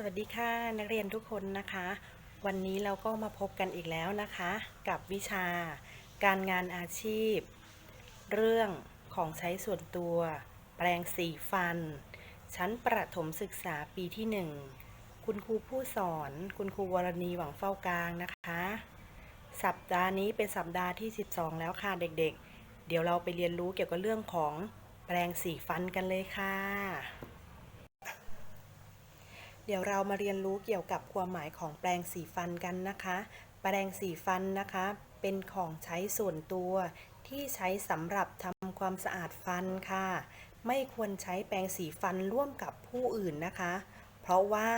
สวัสดีค่ะนักเรียนทุกคนนะคะ วันนี้เราก็มาพบกันอีกแล้วนะคะ กับวิชา การงานอาชีพ เรื่องของใช้ส่วนตัว แปรงสีฟัน ชั้นประถมศึกษาปีที่หนึ่งคุณครูผู้สอน คุณครูวรณีหวังเฝ้ากลางนะคะ สัปดาห์นี้เป็นสัปดาห์ที่ 12 แล้วค่ะเด็กๆ เดี๋ยวเราไปเรียนรู้เกี่ยวกับเรื่องของแปรงสีฟันกันเลยค่ะ เดี๋ยวเรามาเรียนรู้เกี่ยวกับความหมายของแปรงสีฟันกันนะคะ แปรงสีฟันนะคะ เป็นของใช้ส่วนตัวที่ใช้สำหรับทำความสะอาดฟันค่ะ ไม่ควรใช้แปรงสีฟันร่วมกับผู้อื่นนะคะ เพราะว่า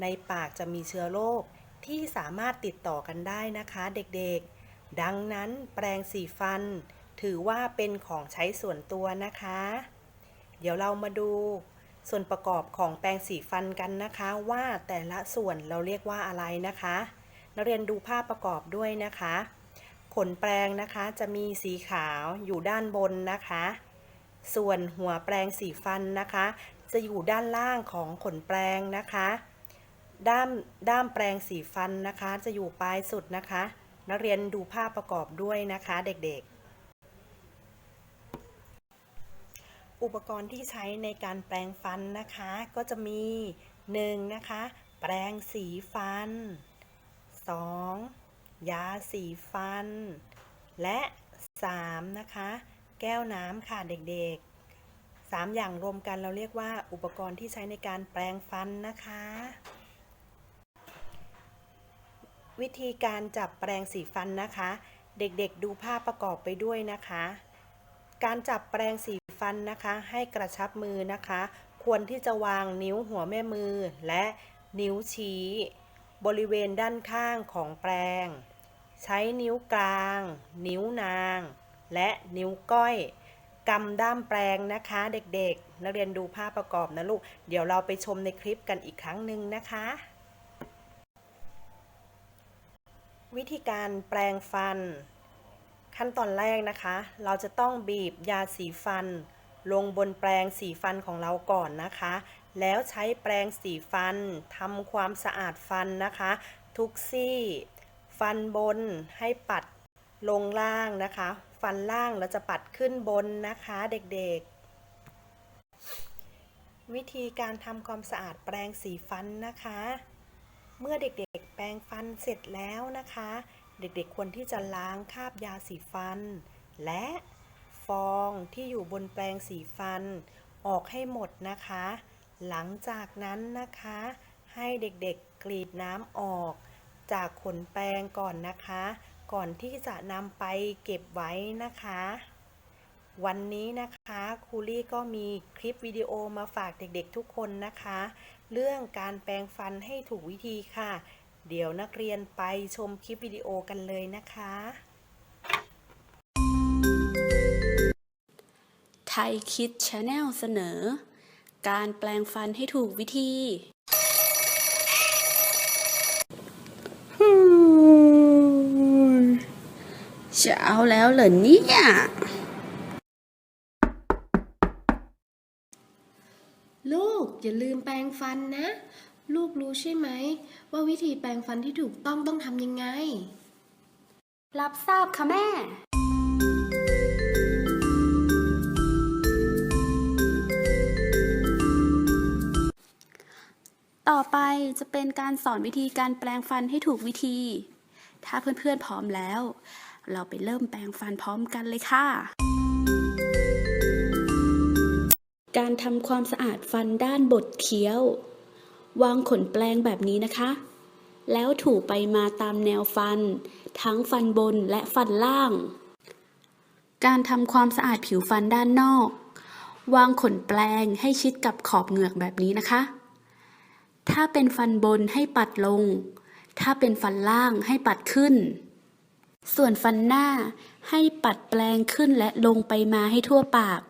ในปากจะมีเชื้อโรคที่สามารถติดต่อกันได้นะคะเด็กๆ ดังนั้นแปรงสีฟัน ถือว่าเป็นของใช้ส่วนตัวนะคะ เดี๋ยวเรามาดู ส่วนประกอบของแปรงสีฟันกันนะคะ ว่าแต่ละส่วนเราเรียกว่าอะไรนะคะนักเรียนดูภาพประกอบด้วยนะคะ ขนแปรงนะคะจะมีสีขาวอยู่ด้านบนนะคะ ส่วนหัวแปรงสีฟันนะคะ จะอยู่ด้านล่างของขนแปรงนะคะ ด้ามด้ามแปรงสีฟันนะคะ จะอยู่ปลายสุดนะคะ นักเรียนดูภาพประกอบด้วยนะคะเด็กๆ อุปกรณ์ที่ใช้ในการแปรงฟันนะคะ ก็จะมี 1. นะคะ แปรงสีฟัน 2. ยาสีฟัน และ 3. นะคะ แก้วน้ำค่ะเด็กๆ 3 อย่างรวมกันเราเรียกว่าอุปกรณ์ที่ใช้ในการแปรงฟันนะคะ วิธีการจับแปรงสีฟันนะคะ เด็กๆดูภาพประกอบไปด้วยนะคะการจับแปรงสี ฟันนะคะให้กระชับมือนะคะ ควรที่จะวางนิ้วหัวแม่มือ และนิ้วชี้ บริเวณด้านข้างของแปรงใช้นิ้วกลาง นิ้วนาง และนิ้วก้อยกำด้ามแปรงนะคะเด็กๆ นักเรียนดูภาพประกอบนะลูก เดี๋ยวเราไปชมในคลิปกันอีกครั้งหนึ่งนะคะ วิธีการแปรงฟัน ขั้นตอนแรกนะคะ เราจะต้องบีบยาสีฟัน ลงบนแปรงสีฟันของเราก่อนนะคะ แล้วใช้แปรงสีฟันทำความสะอาดฟันนะคะ ทุกซี่ ฟันบนให้ปัดลงล่างนะคะ ฟันล่างเราจะปัดขึ้นบนนะคะเด็กๆ วิธีการทำความสะอาดแปรงสีฟันนะคะ เมื่อเด็กๆ แปรงฟันเสร็จแล้วนะคะ เด็กๆควรที่จะล้างคราบยาสีฟัน และฟองที่อยู่บนแปรงสีฟัน ออกให้หมดนะคะ หลังจากนั้นนะคะ ให้เด็กๆกรีดน้ำออก จากขนแปรงก่อนนะคะ ก่อนที่จะนำไปเก็บไว้นะคะ วันนี้นะคะครูลี่ก็มีคลิปวิดีโอมาฝากเด็กๆทุกคนนะคะ เรื่องการแปรงฟันให้ถูกวิธีค่ะ เดี๋ยวนักเรียนไปชมคลิปวิดีโอกันเลยนะคะ ไทยคิดชาแนลเสนอ การแปลงฟันให้ถูกวิธี เช้าแล้วเหรอเนี่ย ลูกอย่าลืมแปรงฟันนะ ลูกรู้ใช่ไหม ว่าวิธีแปรงฟันที่ถูกต้องต้องทำยังไง รับทราบค่ะแม่ ต่อไปจะเป็นการสอนวิธีการแปลงฟันให้ถูกวิธี ถ้าเพื่อนๆพร้อมแล้ว เราไปเริ่มแปลงฟันพร้อมกันเลยค่ะการทำความสะอาดฟันด้านบดเคี้ยว วางขนแปลงแบบนี้นะคะ แล้วถูไปมาตามแนวฟัน ทั้งฟันบนและฟันล่าง การทำความสะอาดผิวฟันด้านนอก วางขนแปลงให้ชิดกับขอบเหงือกแบบนี้นะคะ ถ้าเป็นฟันบนให้ปัดลง ถ้าเป็นฟันล่างให้ปัดขึ้น ส่วนฟันหน้าให้ปัดแปลงขึ้นและลงไปมาให้ทั่วปาก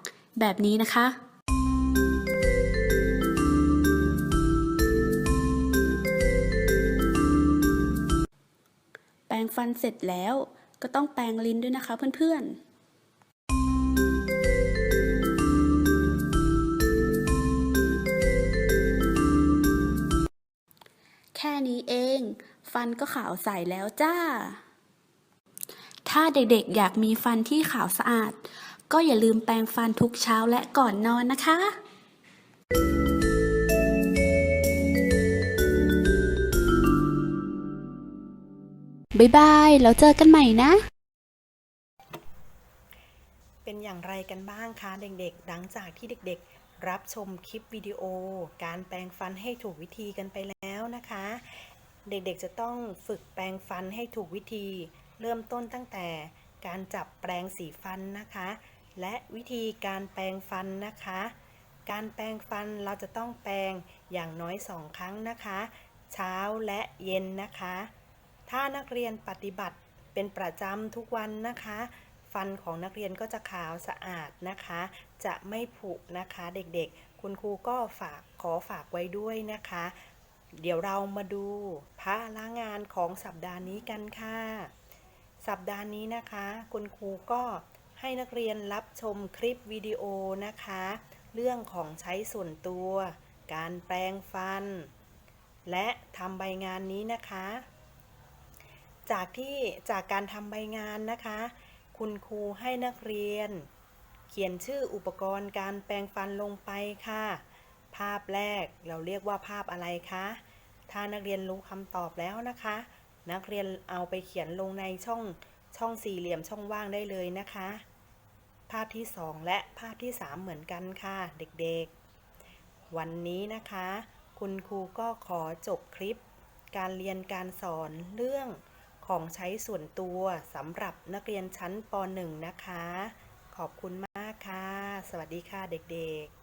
แบบนี้นะคะ รงฟันเสร็จแล้ว ก็ต้องแปรงลิ้นด้วยนะคะเพื่อนๆนี้เอง ฟันก็ขาวใสแล้วจ้า ถ้าเด็กๆอยากมีฟันที่ขาวสะอาด ก็อย่าลืมแปรงฟันทุกเช้าและก่อนนอนนะคะ บ๊ายบาย แล้วเจอกันใหม่นะ เป็นอย่างไรกันบ้างคะเด็กๆ หลังจากที่เด็กๆ รับชมคลิปวิดีโอ การแปรงฟันให้ถูกวิธีกันไปแล้วนะคะ เด็กๆจะต้องฝึกแปรงฟันให้ถูกวิธี เริ่มต้นตั้งแต่การจับแปรงสีฟันนะคะ และวิธีการแปรงฟันนะคะ การแปรงฟันเราจะต้องแปรงอย่างน้อยสองครั้งนะคะ เช้าและเย็นนะคะ ถ้านักเรียนปฏิบัติเป็นประจำทุกวันนะคะ ฟันของนักเรียนก็จะขาวสะอาดนะคะ จะไม่ผุนะคะเด็กๆ คุณครูก็ฝากขอฝากไว้ด้วยนะคะ เดี๋ยวเรามาดูพระละงานของสัปดาห์นี้กันค่ะ สัปดาห์นี้นะคะ คุณครูก็ให้นักเรียนรับชมคลิปวิดีโอนะคะ เรื่องของใช้ส่วนตัว การแปรงฟัน และทำใบงานนี้นะคะ จากที่จากการทำใบงานนะคะ คุณครูให้นักเรียน เขียนชื่ออุปกรณ์การแปรงฟันลงไปค่ะ ภาพแรกเราเรียกว่าภาพอะไรคะ ถ้านักเรียนรู้คำตอบแล้วนะคะ นักเรียนเอาไปเขียนลงในช่องช่องสี่เหลี่ยมช่องว่างได้เลยนะคะ ภาพที่ 2 และภาพที่ 3 เหมือนกันค่ะ เด็กๆ วันนี้นะคะ คุณครูก็ขอจบคลิป การเรียนการสอนเรื่อง ของใช้ส่วนตัวสำหรับนักเรียนชั้นป .1 นะคะ ขอบคุณมากค่ะ สวัสดีค่ะเด็กๆ